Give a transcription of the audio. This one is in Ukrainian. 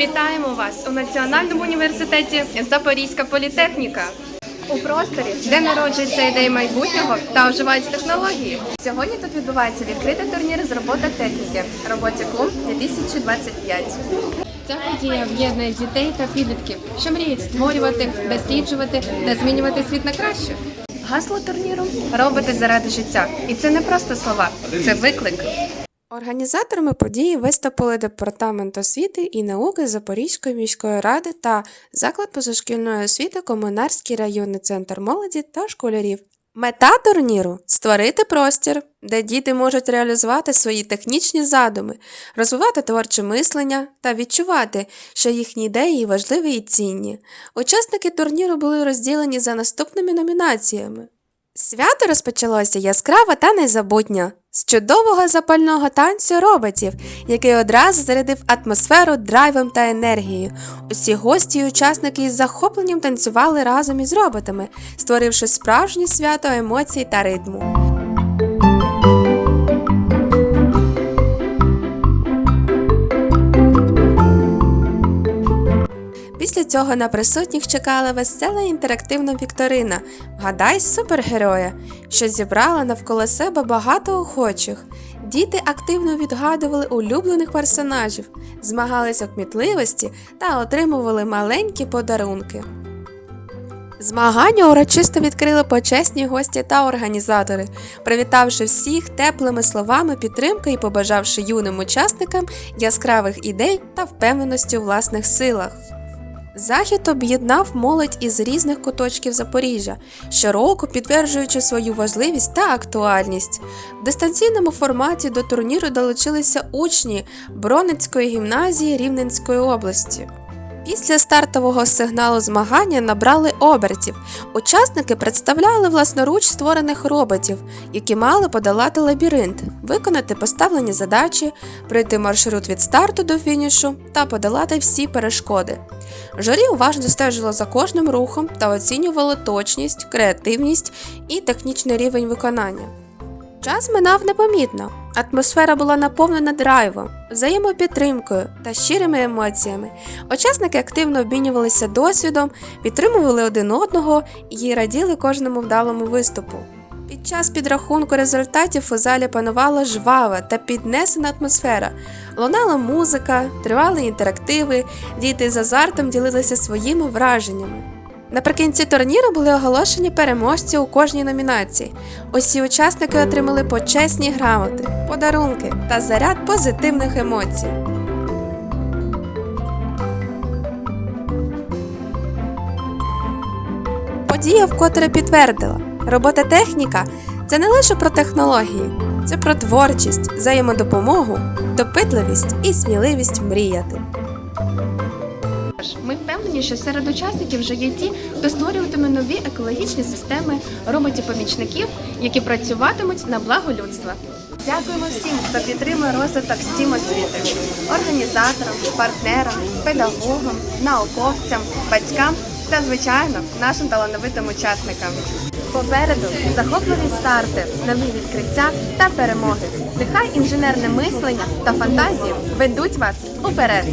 Вітаємо вас у Національному університеті Запорізька політехніка. У просторі, де народжуються ідеї майбутнього та вживаються технології. Сьогодні тут відбувається відкритий турнір з робототехніки Роботікум 2025. Ця подія об'єднує дітей та підлітків, що мріють створювати, досліджувати та змінювати світ на краще. Гасло турніру робити заради життя. І це не просто слова, це виклик. Організаторами події виступили Департамент освіти і науки Запорізької міської ради та заклад позашкільної освіти Комунарський районний центр молоді та школярів. Мета турніру створити простір, де діти можуть реалізувати свої технічні задуми, розвивати творче мислення та відчувати, що їхні ідеї важливі і цінні. Учасники турніру були розділені за наступними номінаціями. Свято розпочалося яскраво та незабутньо з чудового запального танцю роботів, який одразу зарядив атмосферу драйвом та енергією. Усі гості і учасники із захопленням танцювали разом із роботами, створивши справжнє свято емоцій та ритму. Цього на присутніх чекала весела інтерактивна вікторина Вгадай супергероя, що зібрала навколо себе багато охочих. Діти активно відгадували улюблених персонажів, змагалися у кмітливості та отримували маленькі подарунки. Змагання урочисто відкрили почесні гості та організатори, привітавши всіх теплими словами підтримки і побажавши юним учасникам яскравих ідей та впевненості у власних силах. Захід об'єднав молодь із різних куточків Запоріжжя, щороку підтверджуючи свою важливість та актуальність. В дистанційному форматі до турніру долучилися учні Бронницької гімназії Рівненської області. Після стартового сигналу змагання набрали обертів. Учасники представляли власноруч створених роботів, які мали подолати лабіринт, виконати поставлені задачі, пройти маршрут від старту до фінішу та подолати всі перешкоди. Журі уважно стежило за кожним рухом та оцінювало точність, креативність і технічний рівень виконання. Час минав непомітно. Атмосфера була наповнена драйвом, взаємопідтримкою та щирими емоціями. Учасники активно обмінювалися досвідом, підтримували один одного і раділи кожному вдалому виступу. Під час підрахунку результатів у залі панувала жвава та піднесена атмосфера. Лунала музика, тривали інтерактиви, діти з азартом ділилися своїми враженнями. Наприкінці турніру були оголошені переможці у кожній номінації. Усі учасники отримали почесні грамоти, подарунки та заряд позитивних емоцій. Подія вкотре підтвердила, робота техніка це не лише про технології, це про творчість, взаємодопомогу, допитливість і сміливість мріяти. Ми впевнені, що серед учасників вже є ті, хто створюватиме нові екологічні системи роботів-помічників, які працюватимуть на благо людства. Дякуємо всім, хто підтримує розвиток STEAM освіти, організаторам, партнерам, педагогам, науковцям, батькам та, звичайно, нашим талановитим учасникам. Попереду захопливі старти, нові відкриття та перемоги. Нехай інженерне мислення та фантазії ведуть вас уперед.